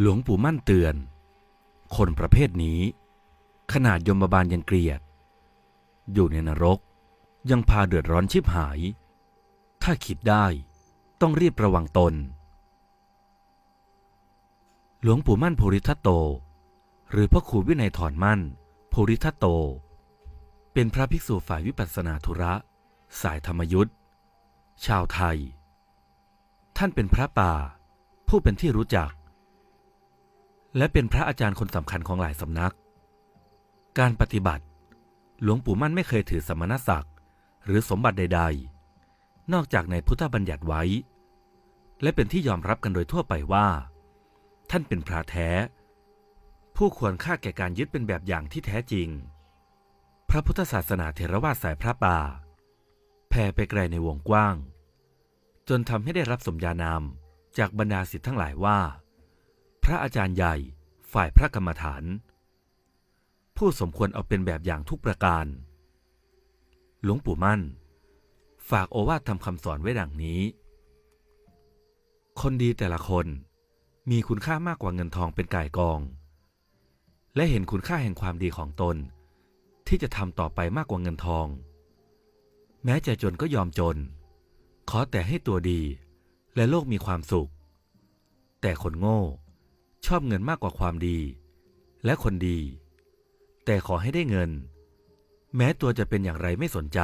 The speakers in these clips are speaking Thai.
หลวงปู่มั่นเตือน คนประเภทนี้ ขนาดยมบาลยังเกลียด อยู่ในนรกยังพาเดือดร้อนชิบหาย ถ้าคิดได้ต้องรีบระวังตน หลวงปู่มั่นโพริทัตโต หรือพระครูวินัยถอนมั่นโพริทัตโต เป็นพระภิกษุฝ่ายวิปัสสนาธุระ สายธรรมยุทธ์ชาวไทย ท่านเป็นพระป่า ผู้เป็นที่รู้จัก และเป็นพระอาจารย์คนสำคัญของหลายสำนัก การปฏิบัติ หลวงปู่มั่นไม่เคยถือสมณศักดิ์หรือสมบัติใด ๆ นอกจากในพุทธบัญญัติไว้ และเป็นที่ยอมรับกันโดยทั่วไปว่า ท่านเป็นพระแท้ ผู้ควรค่าแก่การยึดเป็นแบบอย่างที่แท้จริง พระพุทธศาสนาเทรวาสสายพระป่าแผ่ไปไกลในวงกว้าง จนทำให้ได้รับสมญานามจากบรรดาศิษย์ทั้งหลายว่า พระอาจารย์ใหญ่ฝ่ายพระกรรมฐาน ผู้สมควรเอาเป็นแบบอย่างทุกประการ หลวงปู่มั่น ฝากโอวาททำคำสอนไว้ดังนี้ คนดีแต่ละคนมีคุณค่ามากกว่าเงินทองเป็นก่ายกอง และเห็นคุณค่าแห่งความดีของตน ที่จะทำต่อไปมากกว่าเงินทอง แม้จะจนก็ยอมจน ขอแต่ให้ตัวดีและโลกมีความสุข แต่คนโง่ ชอบเงินมากกว่าความดี และคนดี แต่ขอให้ได้เงิน แม้ตัวจะเป็นอย่างไรไม่สนใจ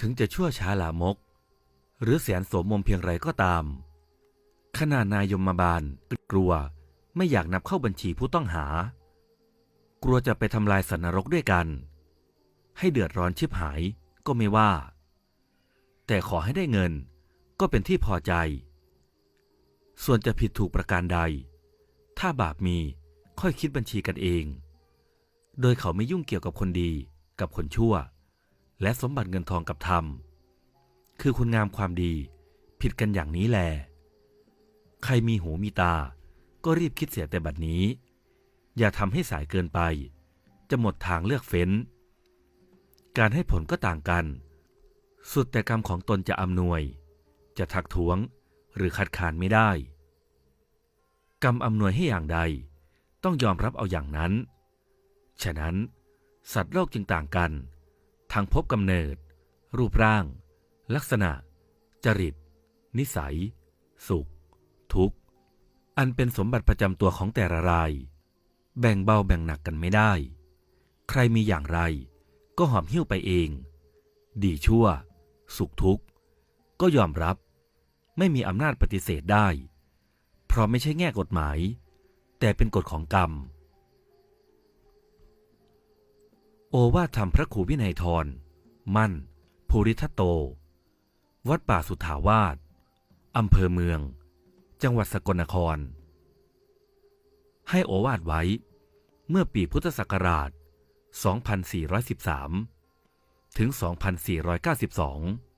ถึงจะชั่วช้าลามก หรือแสนโสมมเพียงไรก็ตามขนาดนายยมบาลกลัวไม่อยากนับเข้าบัญชีผู้ต้องหา กลัวจะไปทำลายสันนรกด้วยกัน ให้เดือดร้อนชิบหายก็ไม่ว่า แต่ขอให้ได้เงินก็เป็นที่พอใจ ส่วนจะผิดถูกประการใด ถ้าบาปมีค่อยคิดบัญชีกันเอง โดยเขาไม่ยุ่งเกี่ยวกับคนดีกับคนชั่ว และสมบัติเงินทองกับธรรม คือคุณงามความดีผิดกันอย่างนี้แล ใครมีหูมีตา ก็รีบคิดเสียแต่บัดนี้ อย่าทำให้สายเกินไป จะหมดทางเลือกเฟ้น การให้ผลก็ต่างกัน สุดแต่กรรมของตนจะอำนวย จะทักท้วงหรือคัดค้านไม่ได้ กรรมอำนวยให้อย่างใด ต้องยอมรับเอาอย่างนั้น ฉะนั้น สัตว์โลกจึงต่างกัน ทางพบกำเนิด รูปร่าง ลักษณะ จริต นิสัย สุข ทุกข์ อันเป็นสมบัติประจำตัวของแต่ละราย แบ่งเบาแบ่งหนักกันไม่ได้ ใครมีอย่างไร ก็หอมหิ้วไปเอง ดีชั่ว สุขทุกข์ ก็ยอมรับ ไม่มีอำนาจปฏิเสธได้ เพราะไม่ใช่แง่กฎหมาย แต่เป็นกฎของกรรม โอวาทธรรมพระครูวินัยทร มั่น ภูริทัตโต วัดป่าสุทธาวาสอำเภอเมือง จังหวัดสกลนคร ให้โอวาทไว้เมื่อปีพุทธศักราช 2413 ถึง 2492